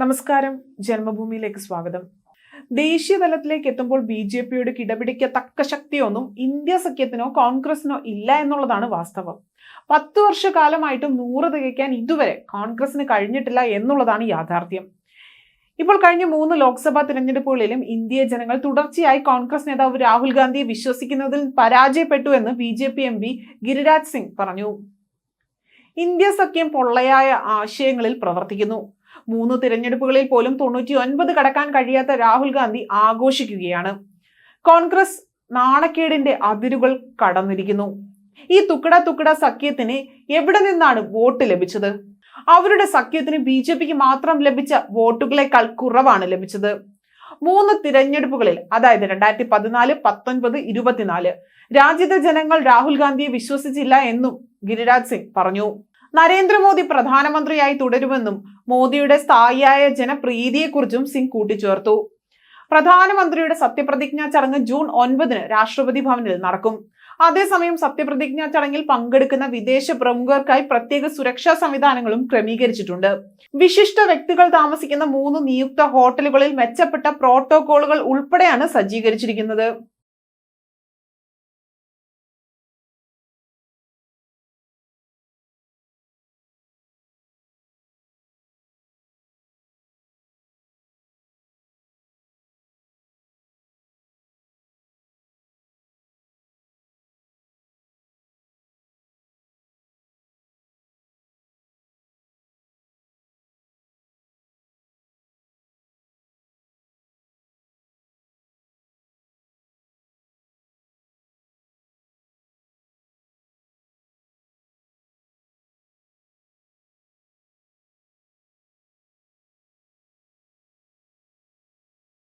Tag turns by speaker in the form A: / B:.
A: നമസ്കാരം. ജന്മഭൂമിയിലേക്ക് സ്വാഗതം. ദേശീയ തലത്തിലേക്ക് എത്തുമ്പോൾ ബി ജെ പിയുടെ കിടപിടിക്കത്തക്ക ശക്തിയൊന്നും ഇന്ത്യ സഖ്യത്തിനോ കോൺഗ്രസിനോ ഇല്ല എന്നുള്ളതാണ് വാസ്തവം. പത്ത് വർഷക്കാലമായിട്ടും നൂറ് തികയ്ക്കാൻ ഇതുവരെ കോൺഗ്രസിന് കഴിഞ്ഞിട്ടില്ല എന്നുള്ളതാണ് യാഥാർത്ഥ്യം. ഇപ്പോൾ കഴിഞ്ഞ മൂന്ന് ലോക്സഭാ തിരഞ്ഞെടുപ്പുകളിലും ഇന്ത്യ ജനങ്ങൾ തുടർച്ചയായി കോൺഗ്രസ് നേതാവ് രാഹുൽ ഗാന്ധിയെ വിശ്വസിക്കുന്നതിൽ പരാജയപ്പെട്ടു എന്ന് B J P M P Giriraj Singh പറഞ്ഞു. ഇന്ത്യ സഖ്യം പൊള്ളയായ ആശയങ്ങളിൽ പ്രവർത്തിക്കുന്നു. മൂന്ന് തിരഞ്ഞെടുപ്പുകളിൽ പോലും തൊണ്ണൂറ്റി ഒൻപത് കടക്കാൻ കഴിയാത്ത രാഹുൽ ഗാന്ധി ആഘോഷിക്കുകയാണ്. കോൺഗ്രസ് നാണക്കേടിന്റെ അതിരുകൾ കടന്നിരിക്കുന്നു. ഈ തുക്കട തുക്കട സഖ്യത്തിന് എവിടെ നിന്നാണ് വോട്ട് ലഭിച്ചത്? അവരുടെ സഖ്യത്തിന് ബി ജെ പിക്ക് മാത്രം ലഭിച്ച വോട്ടുകളെക്കാൾ കുറവാണ് ലഭിച്ചത്. മൂന്ന് തിരഞ്ഞെടുപ്പുകളിൽ അതായത് രണ്ടായിരത്തി പതിനാല് പത്തൊൻപത് ഇരുപത്തിനാല് രാജ്യത്തെ ജനങ്ങൾ രാഹുൽ ഗാന്ധിയെ വിശ്വസിച്ചില്ല എന്നും ഗിരിരാജ് സിംഗ് പറഞ്ഞു. നരേന്ദ്രമോദി പ്രധാനമന്ത്രിയായി തുടരുമെന്നും മോദിയുടെ സ്ഥായിയായ ജനപ്രീതിയെക്കുറിച്ചും സിംഗ് കൂട്ടിച്ചേർത്തു. പ്രധാനമന്ത്രിയുടെ സത്യപ്രതിജ്ഞാ ചടങ്ങ് ജൂൺ ഒൻപതിന് രാഷ്ട്രപതി ഭവനിൽ നടക്കും. അതേസമയം സത്യപ്രതിജ്ഞാ ചടങ്ങിൽ പങ്കെടുക്കുന്ന വിദേശ പ്രമുഖർക്കായി പ്രത്യേക സുരക്ഷാ സംവിധാനങ്ങളും ക്രമീകരിച്ചിട്ടുണ്ട്. വിശിഷ്ട വ്യക്തികൾ താമസിക്കുന്ന മൂന്ന് നിയുക്ത ഹോട്ടലുകളിൽ മെച്ചപ്പെട്ട പ്രോട്ടോകോളുകൾ ഉൾപ്പെടെയാണ് സജ്ജീകരിച്ചിരിക്കുന്നത്.